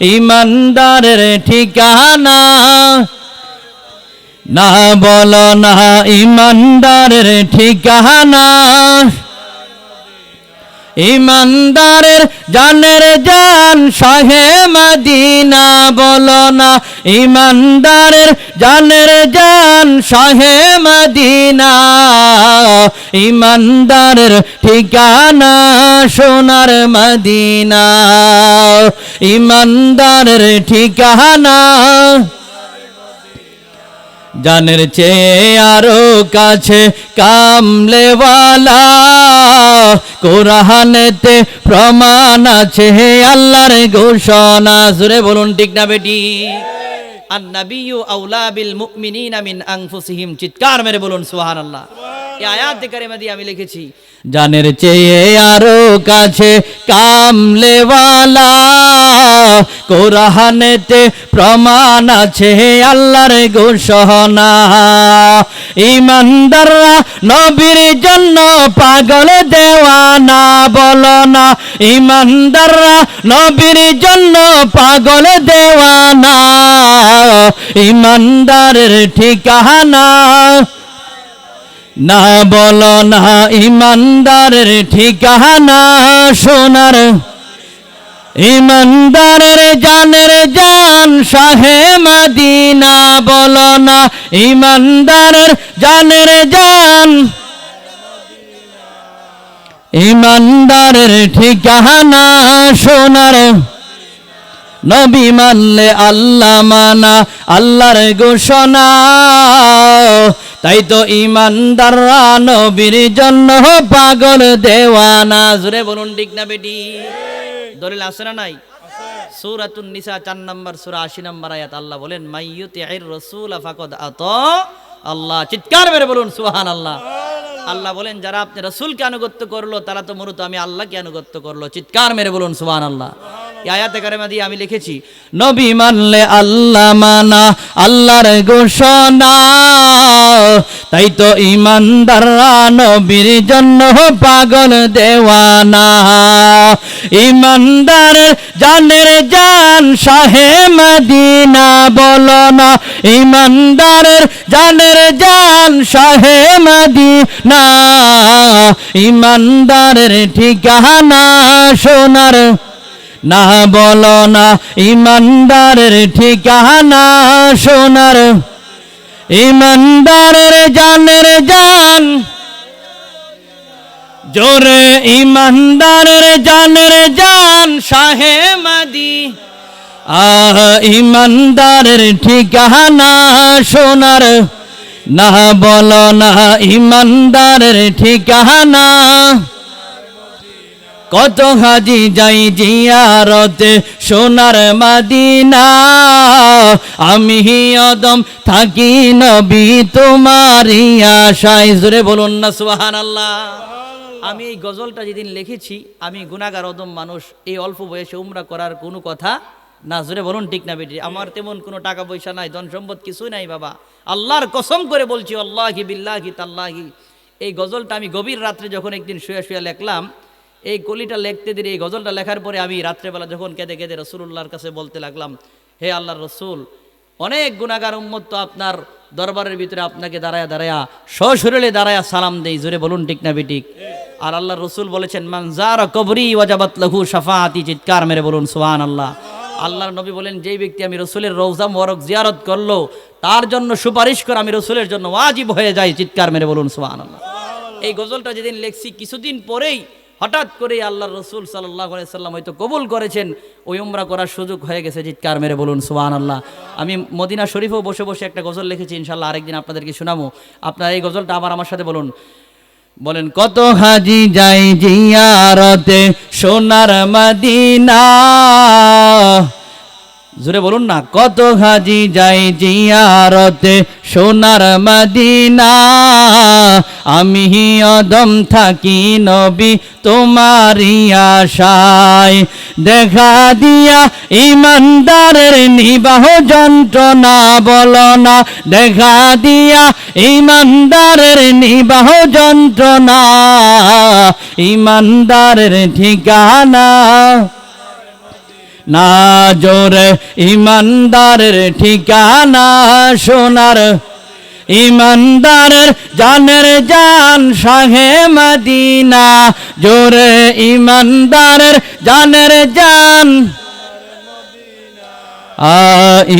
ইমানদারের ঠিকানা। না বল না, ইমানদারের ঠিকানা। ইমানদারের জানের জান সাহে মদিনা। বল না, ইমানদারের জানের জান শাহে মদিনা, ইমানদারের ঠিকানা সোনার মদিনা, ইমানদারের ঠিকানা জানের চেয়ে আরও কাছে কামলেওয়ালা, কোরআনেতে প্রমাণ আছে আল্লাহর ঘোষণা। সুরে বলুন, ঠিক না বেটি? আন্নাবিয়ু আউলা বিল মুমিনিনা মিন আনফুসিহিম চিৎকার মেরে বলুন সুবহানাল্লাহ এই আয়াত কারিমা দিয়ে আমি লিখেছি, জানের চেয়ে আরও কাছে কামলেওয়ালা, কোরআনেতে প্রমাণ আছে আল্লাহর ঘোষণা। ইমানদাররা নবীর জন্য পাগল দেওয়ানা বলো না, ইমানদাররা নবীর জন্য পাগল দেওয়ানা, ইমানদারের ঠিকানা না বল না ইমানদারের ঠিকানা সোনার ইমানদারের জানের জান শাহে মদিনা বল না ইমানদারের জানের জান। ইমানদারের ঠিকানা সোনার নবী মানলে আল্লাহ মানা, আল্লাহর ঘোষণা। তাই তো ইমানদাররা নবীর জন্য পাগল দেওয়ানা। জুড়ে বলুন, ঠিক না বেটি? দলিল আছে না নাই? সূরাতুন নিসা 4 নম্বর সূরা 80 নম্বর আয়াত। আল্লাহ বলেন মাইয়ুতির রাসূল ফাকাদ আত। আল্লাহ, চিৎকার মেরে বলুন, সুবহানাল্লাহ। আল্লাহ বলেন, যারা আপনি রাসূলকে আনুগত্য করল, তারা তো মূলত আমি আল্লাহকে আনুগত্য করল। চিৎকার মেরে বলুন, সুবহানাল্লাহ। এই আয়াতে কারিমা দিয়ে আমি লিখেছি, নবী মানলে আল্লাহ মানা, আল্লাহর ঘোষণা। তাই তো ইমানদাররা নবীর জন্য পাগল দেওয়ানা। ইমানদারের জানের জান শাহে মদিনা বলো না। ইমানদারের জানের জান শাহে মদিনা। ইমানদারের ঠিকানা সোনার না বলো না, ইমানদারের ঠিকানা সোনার ইমানদারের জানের জান। জোরে, ইমানদারের জানের জান, শাহে মাদি। আহ, ইমানদারের ঠিকানা সোনার না বলো না, ইমানদারের ঠিকানা। কত হাজি যাই জিয়ারতে, সোনার মাদিনা। আমি অদম থাকি নবী তোমারি আশায়। জোরে বলুন না সুহান আল্লাহ আমি এই গজলটা যেদিন লিখেছি, আমি গুণাগার অদম মানুষ, এই অল্প বয়সে উমরা করার কোনো কথা না। জোরে বলুন ঠিক না বেটি? আমার তেমন কোনো টাকা পয়সা নাই, ধন সম্পদ কিছুই নাই বাবা। আল্লাহর কসম করে বলছি আল্লাহি বিল্লাহি তাল্লাহি। এই গজলটা আমি গভীর রাত্রে যখন একদিন শুয়ে শুয়ে লেখলাম এই কলিটা লিখতে দিলে এই গজলটা লেখার পরে আমি রাত্রেবেলা যখন কেঁদে কেঁদে রসুল্লাহর কাছে বলতে লাগলাম, হে আল্লাহর রসুল, অনেক গুণাগার উম্মত তো আপনার দরবারের ভিতরে আপনাকে দাঁড়ায়া দাঁড়ায়া, সশরীরে দাঁড়ায়া সালাম দেই জোরে বলুন ঠিক না বিটিক আর আল্লাহ রসুল বলেছেন মানজার কবরি ওয়াজাবাত লহু সাফাতি চিৎকার মেরে বলুন সুহান আল্লাহ আল্লাহর নবী বলেন, যেই ব্যক্তি আমি রসুলের রৌজা মোরক জিয়ারত করল, তার জন্য সুপারিশ করে আমি রসুলের জন্য ওয়াজিব হয়ে যাই চিৎকার মেরে বলুন সুহান আল্লাহ এই গজলটা যেদিন লেখছি, কিছুদিন পরেই হঠাৎ করে আল্লাহ রসুল সাল্লাহ সাল্লাম হয়তো কবুল করেছেন। ওই উমরা করার সুযোগ হয়ে গেছে, চিৎকার মেরে বলুন সুহান আল্লাহ আমি মদিনা শরীফও বসে বসে একটা গজল লিখেছি ইনশাল্লাহ আরেকদিন আপনাদেরকে শোনাবো। আপনার এই গজলটা আবার আমার সাথে বলুন। বলেন, কত হাজি যাই জিয়ারতে সোনার মদিনা। জোরে বলুন না, কত হাজি যাই জিয়ারতে সোনার মদিনা। আমি অদম থাকি নবী তোমারি আশায়। দেখা দিয়া ইমানদারের নিবাহ যন্ত্রণা বলো না। দেখা দিয়া ইমানদারের নিবাহ যন্ত্রণা, ইমানদারের ঠিকানা। না জোরে ইমানদারের ঠিকানা সোনার ইমানদারের জানের জান শাহে মদিনা। জোরে ইমানদারের জানের জান।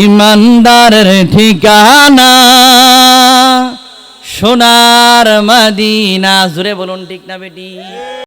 ইমানদারের ঠিকানা সোনার মদিনা। জোরে বলুন, ঠিক না বেটি?